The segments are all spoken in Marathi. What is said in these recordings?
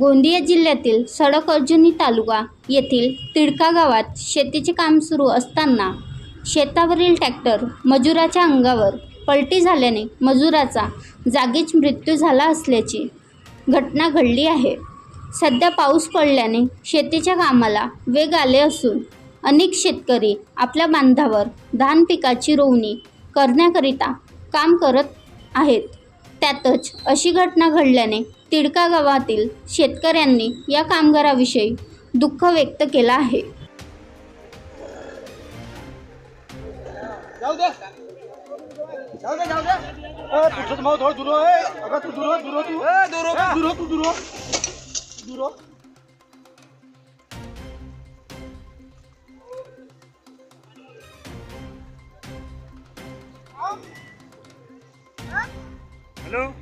गोंदिया जिल्ह्यातील सडक अर्जुनी तालुका येथील तिडका गावात शेतीचे काम सुरू असताना शेतावरील ट्रॅक्टर मजुराच्या अंगावर पलटी झाल्याने मजुराचा जागीच मृत्यू झाला असल्याची घटना घडली आहे. सध्या पाऊस पडल्याने शेतीच्या कामाला वेग आले असून अनेक शेतकरी आपल्या बांधावर धान पिकाची रोवणी करण्याकरिता काम करत आहेत. त्यातच अशी घटना घडल्याने तिडका गावातील शेतकऱ्यांनी या कामगाराविषयी दुःख व्यक्त केलं आहे. जाऊ Hello?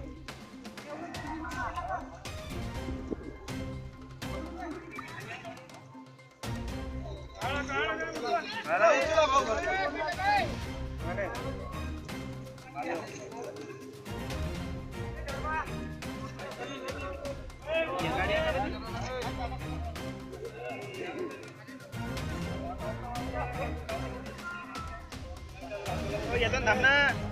Thôi giờ tao nằm đó